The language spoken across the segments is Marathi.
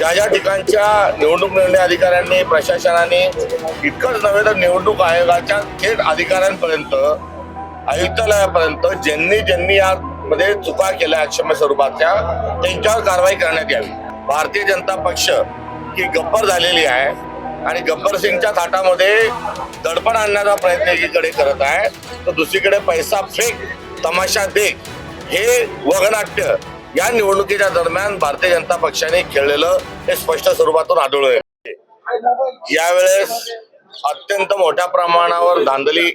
ज्या ज्या ठिकाणच्या निवडणूक निर्णय अधिकाऱ्यांनी प्रशासनाने इतकंच नव्हे तर निवडणूक आयोगाच्या थेट अधिकाऱ्यांपर्यंत आयुक्तालयापर्यंत ज्यांनी ज्यांनी यामध्ये चुका केल्या अक्षम्य स्वरूपाच्या त्यांच्यावर कारवाई करण्यात यावी. भारतीय जनता पक्ष ही गप्पर झालेली आहे आणि गब्बर सिंगच्या थाटामध्ये दडपण आणण्याचा प्रयत्न एकीकडे करत आहे. तर दुसरीकडे पैसा फेक तमाशा देख हे वगनाट्य या निवडणुकीच्या दरम्यान भारतीय जनता पक्षाने खेळलेलं हे स्पष्ट स्वरूपातून आढळून येते यावेळेस अत्यंत मोठ्या प्रमाणावर धांदली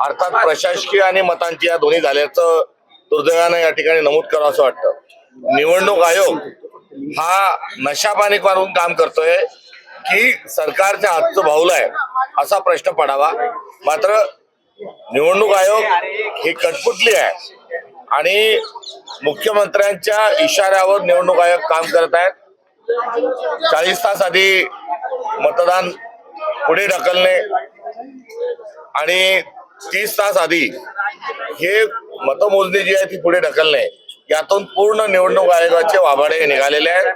अर्थात प्रशासकीय आणि मतांची या दोन्ही झाल्याचं दुर्दैवानं या ठिकाणी नमूद करावं असं वाटतं. निवडणूक आयोग हा नशापाणी करून काम करतोय की सरकारच्या हातचं भाऊला आहे असा प्रश्न पडावा. मात्र निवडणूक आयोग ही कटपुतली आहे. आणि मुख्यमंत्र्यांच्या इशाऱ्यावर निवडणूक आयोग काम करत आहेत. चाळीस तास आधी मतदान पुढे ढकलणे आणि तीस तास आधी हे मतमोजणी जी आहे ती पुढे ढकलणे यातून पूर्ण निवडणूक आयोगाचे वाभाडे निघालेले आहेत.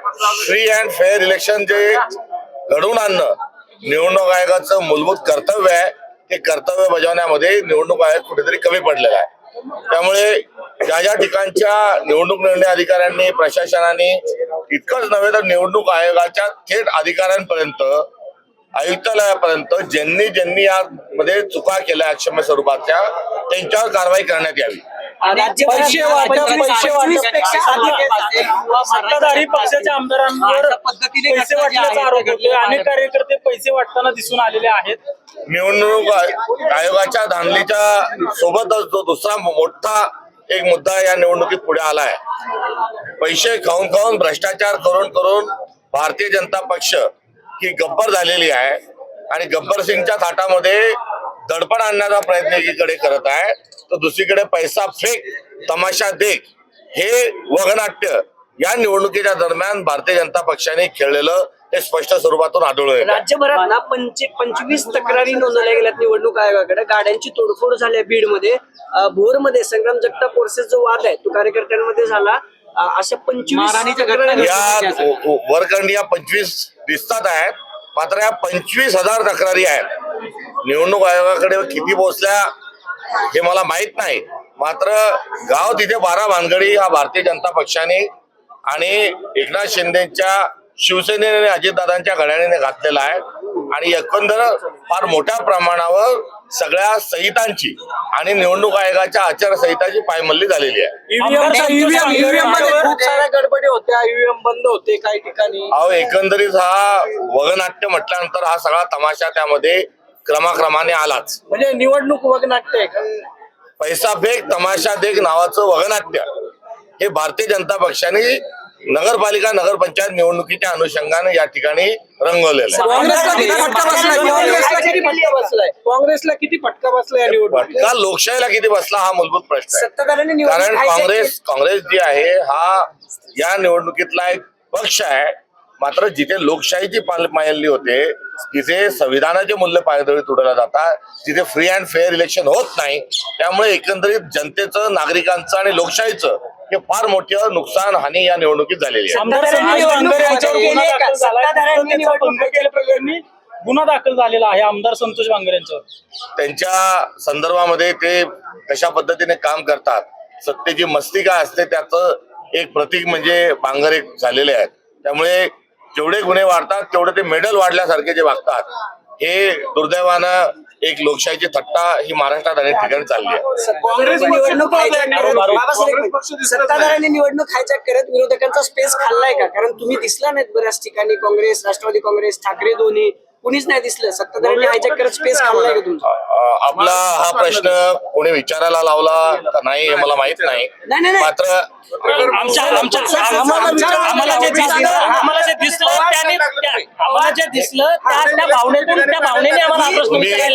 फ्री अँड फेअर इलेक्शन जे घडवून आणणं निवडणूक आयोगाचं मूलभूत कर्तव्य आहे ते कर्तव्य बजावण्यामध्ये निवडणूक आयोग कुठेतरी कमी पडलेला आहे. त्यामुळे ज्या ज्या ठिकाणच्या निवडणूक निर्णय अधिकाऱ्यांनी प्रशासनाने इतकंच नव्हे तर निवडणूक आयोगाच्या थेट अधिकाऱ्यांपर्यंत आयुक्तालयापर्यंत ज्यांनी ज्यांनी यामध्ये चुका केल्या अक्षम्य स्वरूपाच्या त्यांच्यावर कारवाई करण्यात यावी. पैसे वाटप पैसे वाटप. सत्ताधारी पक्षाच्या आमदारांवर पैसे वाटण्याचा आरोप होतोय अनेक कार्यकर्ते पैसे वाटताना दिसून आलेले आहेत. निवडणूक आय- आयोगाच्या धांदलीच्या सोबतच जो दुसरा मोठा एक मुद्दा या निवडणुकीत पुढे आलाय. पैसे खाऊन खाऊन भ्रष्टाचार करून करून भारतीय जनता पक्ष ही गब्बर झालेली आहे. आणि गब्बर सिंगच्या थाटामध्ये दडपण आणण्याचा प्रयत्न एकीकडे करत आहे. तर दुसरीकडे पैसा फेक तमाशा देख हे वगनाट्य या निवडणुकीच्या दरम्यान भारतीय जनता पक्षाने खेळलेलं हे स्पष्ट स्वरूपातून आढळून येतं. राज्यभरात ना पंचे पंचवीस तक्रारी नोंदवल्या गेल्यात निवडणूक आयोगाकडे. गाड्यांची तोडफोड झाली बीडमध्ये. भोरमध्ये संग्राम जगताप वर्सेस जो वाद आहे. तो कार्यकर्त्यांमध्ये झाला. अशा पंचवीस या व- व- वरखंडी या पंचवीस दिसतात आहेत. मात्र या पंचवीस हजार तक्रारी आहेत. निवडणूक आयोगाकडे किती पोहोचल्या हे मला माहीत नाही. मात्र गाव तिथे बारा भानगडी हा भारतीय जनता पक्षाने आणि एकनाथ शिंदेच्या शिवसेनेने आणि अजितदादांच्या घड्याळीने घातलेला आहे. आणि एकंदर फार मोठ्या प्रमाणावर सगळ्या संहितांची आणि निवडणूक आयोगाच्या आचारसंहिताची पायमल्ली झालेली आहे. खूप साऱ्या गडबडी होत्या. ईव्हीएम बंद होते काही ठिकाणी. अहो एकंदरीत हा वगनाट्य म्हटल्यानंतर हा सगळा तमाशा त्यामध्ये क्रमाक्रमाने आलाच म्हणजे निवडणूक वगनाट्य आहे का? पैसा फेक तमाशा देख नावाचं वगनाट्य. हे भारतीय जनता पक्षाने नगरपालिका नगरपंचायत निवडणुकीच्या अनुषंगाने या ठिकाणी रंगवलेलं आहे. काँग्रेसला किती फटका बसलाय? काँग्रेसला किती फटका बसलाय? काँग्रेसला किती फटका बसला या निवडणुकीत? फटका लोकशाहीला किती बसला हा मूलभूत प्रश्न आहे. सत्ताधाऱ्यांनी निवडणूक कारण hijack काँग्रेस काँग्रेस जी आहे हा या निवडणुकीतला एक पक्ष आहे. मात्र जिथे लोकशाहीची पाल पायलली होते तिथे संविधानाचे मूल्य पायदळी तुडवल्या जातात तिथे फ्री अँड फेअर इलेक्शन होत नाही त्यामुळे एकंदरीत जनतेचं नागरिकांचं आणि लोकशाहीचं हे फार मोठं नुकसान हानी या निवडणुकीत झालेली आहे. गुन्हा दाखल झालेला आहे आमदार संतोष यांच्यावर त्यांच्या संदर्भामध्ये ते कशा पद्धतीने काम करतात सत्तेची मस्ती काय असते त्याचं एक प्रतीक म्हणजे बांगरे झालेले आहेत. त्यामुळे जेवढे गुन्हे वाढतात तेवढे ते मेडल वाढल्यासारखे जे वागतात हे दुर्दैवानं एक लोकशाहीची थट्टा ही महाराष्ट्रात अनेक ठिकाणी चालली आहे. काँग्रेस निवडणूक सत्ताधाऱ्यांनी निवडणूक हायजॅक करत विरोधकांचा स्पेस खाल्लाय का? कारण तुम्ही दिसला नाहीत बऱ्याच ठिकाणी काँग्रेस राष्ट्रवादी काँग्रेस ठाकरे दोन्ही. कुणीच नाही दिसलं. सत्ताधाऱ्यांनी हायजॅक करत स्पेस खाल्लाय का तुमचा? आपला हा प्रश्न कोणी विचारायला लावला का नाही हे मला माहीत नाही. मात्र आमच्या आमच्या आम्हाला विचारा- आम्हाला जे दिसलं आम्हाला जे दिसलं त्याने त्या- आम्हाला जे दिसलं त्या त्या भावनेतून त्या भावनेने आम्हाला हा प्रश्न आपण आहे.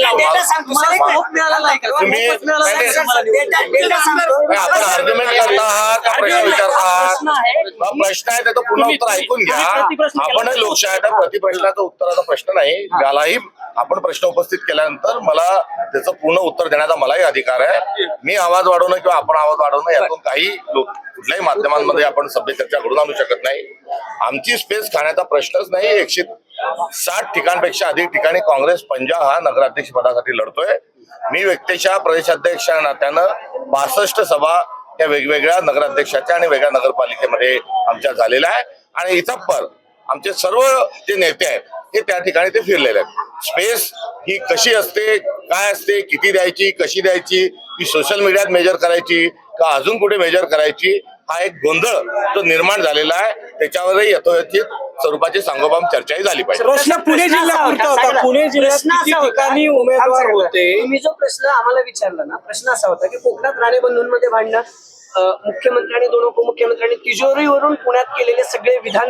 हा प्रश्न आहे त्याचं पूर्ण उत्तर ऐकून घ्या तुम्ही प्रतिप्रश्न केला. आपणही लोकशाही आहे, त्या प्रतिप्रश्नाचं उत्तराचा प्रश्न नाही मलाही आपण प्रश्न उपस्थित केल्यानंतर मला त्याचं पूर्ण उत्तर देण्याचा मलाही अधिकार आहे मी आवाज वाढवणं किंवा आपण आवाज वाढवणं यातून काही लोक कुठल्याही माध्यमांमध्ये आपण सभ्य चर्चा घडून आणू शकत नाही. आमची स्पेस खाण्याचा प्रश्नच नाही एकशे साठ ठिकाणपेक्षा अधिक ठिकाणी काँग्रेस पंजाब हा नगराध्यक्ष पदासाठी लढतोय. मी व्यक्तीच्या प्रदेशाध्यक्ष नात्यानं बासष्ट सभा या वेगवेगळ्या नगराध्यक्षाच्या आणि वेगळ्या नगरपालिकेमध्ये आमच्या झालेल्या आहे आणि इथपर आमचे सर्व जे नेते आहेत हे त्या ठिकाणी ते फिरलेले आहेत. स्पेस ही कशी असते काय असते किती द्यायची कशी द्यायची ही सोशल मीडियात मेजर करायची का अजून कुठे मेजर करायची? हा एक गोंधळ तो निर्माण झालेला आहे. त्याच्यावरही यथोचित स्वरूपाची सांगोपाम चर्चाही झाली पाहिजे. प्रश्न पुणे जिल्ह्यापुरता होता पुणे जिल्ह्यात ठिकाणी उमेदवार होते. तुम्ही जो प्रश्न आम्हाला विचारला ना प्रश्न असा होता की कोकणात राणे बंधूंमध्ये भांडणं मुख्यमंत्री आणि दोन उपमुख्यमंत्र्यांनी तिजोरीवरून पुण्यात केलेले सगळे विधान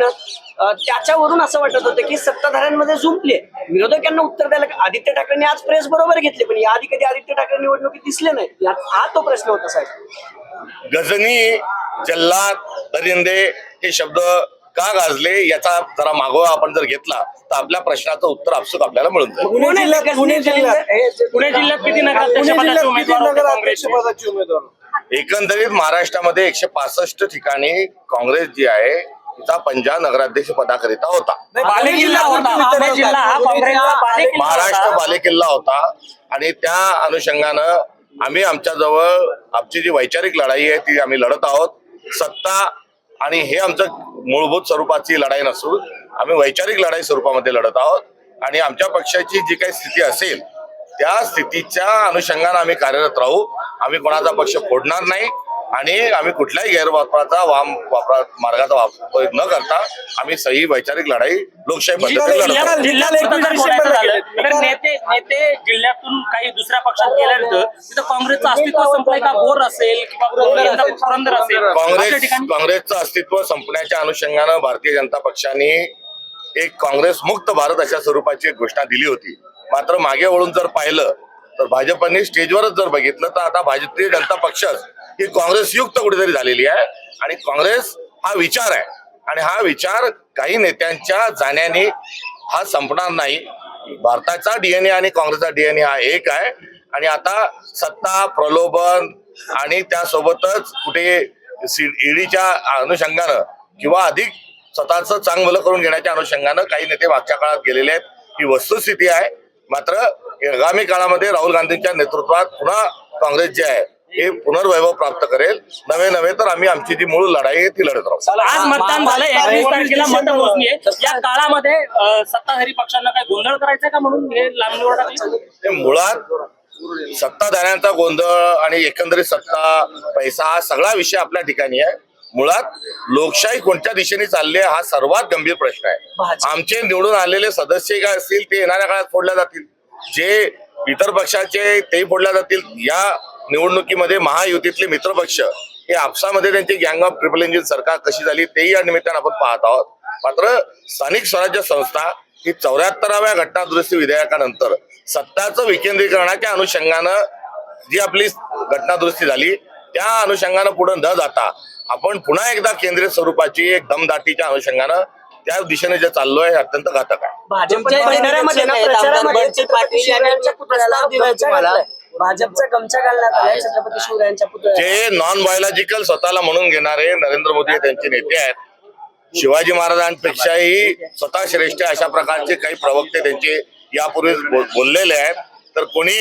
त्याच्यावरून असं वाटत होतं की सत्ताधाऱ्यांमध्ये जुंपले विरोधकांना उत्तर द्यायला आदित्य ठाकरेंनी आज प्रेस बरोबर घेतली पण याआधी कधी आदित्य ठाकरे निवडणुकीत दिसले यात हा तो प्रश्न होता साहेब. गजनी जल्लाद दरिंदे हे शब्द का गाजले याचा जरा मागोवा आपण जर घेतला तर आपल्या प्रश्नाचं उत्तर आपसूक आपल्याला मिळून जाईल. पुणे जिल्ह्यात पुणे गजनी जिल्ह्यात जे- पुणे जिल्ह्यात किती किती उमेदवार एकंदरीत महाराष्ट्रामध्ये एकशे पासष्ट ठिकाणी काँग्रेस जी आहे तिचा पंजाब नगराध्यक्ष पदाकरिता होता. हा महाराष्ट्र. बालेकिल्ला होता. आणि त्या अनुषंगानं आम्ही आमच्या जवळ आमची जी वैचारिक लढाई आहे ती आम्ही लढत आहोत. सत्ता आणि हे आमचं मूलभूत स्वरूपाची लढाई नसून आम्ही वैचारिक लढाई स्वरूपामध्ये लढत आहोत. आणि आमच्या पक्षाची जी काही स्थिती असेल त्या स्थितीच्या अनुषंगानं आम्ही कार्यरत राहू. आम्ही कोणाचा पक्ष फोडणार नाही आणि आम्ही कुठल्याही गैरवापराचा वाम वापरा मार्गाचा वापर न करता आम्ही सही वैचारिक लढाई लोकशाही नेते नेते जिल्ह्यातून काही दुसऱ्या पक्षात गेल्यानंतर तिथं काँग्रेसचं अस्तित्व संपलंय का? बोर असेल काँग्रेस ठिकाणी काँग्रेसचं अस्तित्व संपण्याच्या अनुषंगानं भारतीय जनता पक्षाने एक काँग्रेस मुक्त भारत अशा स्वरूपाची एक घोषणा दिली होती. मात्र मागे वळून जर पाहिलं तर भाजपाने स्टेजवरच जर बघितलं तर आता भारतीय जनता पक्षच ही काँग्रेस युक्त कुठेतरी झालेली आहे. आणि काँग्रेस हा विचार आहे. आणि हा विचार काही नेत्यांच्या जाण्याने हा संपणार नाही. भारताचा डीएनए आणि काँग्रेसचा डीएनए हा एक आहे. आणि आता सत्ता प्रलोभन आणि त्यासोबतच कुठे ईडीच्या अनुषंगानं किंवा अधिक स्वतःच चांगलं करून घेण्याच्या अनुषंगानं काही नेते मागच्या काळात गेलेले आहेत. ही वस्तुस्थिती आहे. मात्र आगामी काळामध्ये राहुल गांधींच्या नेतृत्वात पुन्हा काँग्रेस जे आहे हे पुनर्वैभव प्राप्त करेल. नवे नवे तर आम्ही आमची जी मूळ लढाई आहे ती लढत राहू. आज मतदान झालं एकवीस तारखेला मतमोजणी आहे या काळामध्ये सत्ताधारी पक्षांना काय गोंधळ करायचा का म्हणून? हे लांबणीवर मुळात सत्ताधाऱ्यांचा गोंधळ आणि एकंदरीत सत्ता पैसा हा सगळा विषय आपल्या ठिकाणी आहे. मुळात लोकशाही कोणत्या दिशेने चालली आहे हा सर्वात गंभीर प्रश्न आहे. आमचे निवडून आलेले सदस्य काय असतील ते येणाऱ्या काळात फोडल्या जातील. जे इतर पक्षाचे ते फोडल्या जातील या निवडणुकीमध्ये महायुतीतले मित्रपक्ष हे आपसामध्ये त्यांची गँग ऑफ ट्रिपल इंजिन सरकार कशी झाली तेही या निमित्तानं आपण पाहत आहोत. मात्र स्थानिक स्वराज्य संस्था ही चौऱ्याहत्तराव्या घटनादुरुस्ती विधेयकानंतर सत्ताचं विकेंद्रीकरणाच्या अनुषंगानं जी आपली घटनादुरुस्ती झाली त्या अनुषंगानं पुढे न जाता आपण पुन्हा एकदा केंद्रीय स्वरूपाची एक दमदाटीच्या अनुषंगानं त्या दिशेने जे चाललोय हे अत्यंत घातक आहे. भाजपचा गमछा घालण्यात आलाय छत्रपती शिवरायांच्या पुतळ्याला. जे नॉन बायोलॉजिकल स्वतःला म्हणून घेणारे नरेंद्र मोदी हे त्यांचे नेते आहेत. शिवाजी महाराजांपेक्षाही स्वतः श्रेष्ठ अशा प्रकारचे काही प्रवक्ते त्यांचे यापूर्वी बो- बोललेले आहेत. तर कोणी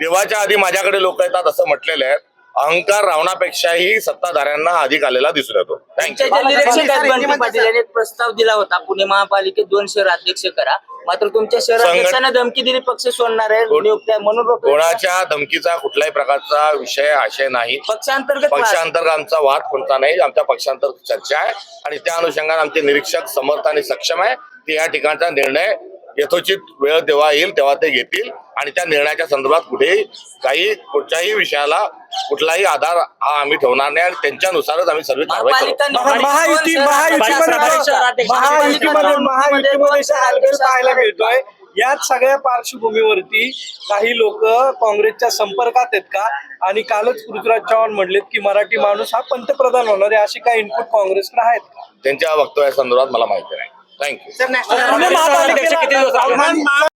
देवाच्या आधी माझ्याकडे लोक येतात असं म्हटलेले आहेत अहंकार रावणापेक्षाही सत्ताधाऱ्यांना अधिक आलेला दिसून येतो. थँक्यू पाटील यांनी एक प्रस्ताव दिला होता पुणे महापालिकेत दोन शहर अध्यक्ष करा मात्र तुमच्या शहराध्यक्षांना धमकी दिली पक्ष सोडणार आहे नियुक्त्या म्हणून. कोणाच्या धमकीचा कुठल्याही प्रकारचा विषय आशय नाही. पक्षांतर्गत. पक्षांतर्गत आमचा वाद कोणता नाही आमच्या पक्षांतर्गत चर्चा आहे. आणि त्या अनुषंगाने आमचे निरीक्षक समर्थ आणि सक्षम आहे. ते या ठिकाणचा निर्णय यथोचित वेळ तेव्हा येईल तेव्हा ते घेतील. आणि त्या निर्णयाच्या संदर्भात कुठेही काही कुठच्याही विषयाला कुठलाही आधार हा आम्ही ठेवणार नाही. आणि त्यांच्यानुसारच आम्ही सर्व कारवाई करू. महायुती महायुतीमध्ये महायुतीमध्ये महायुतीमध्ये पाहायला मिळतोय. याच सगळ्या पार्श्वभूमीवरती काही लोक काँग्रेसच्या संपर्कात आहेत का? आणि कालच पृथ्वीराज चव्हाण म्हणलेत की मराठी माणूस हा पंतप्रधान होणार आहे अशी काही इनपुट काँग्रेसकडे आहेत का? त्यांच्या वक्तव्या संदर्भात मला माहिती नाही. थँक्यू महापालिकेला- किती दिवस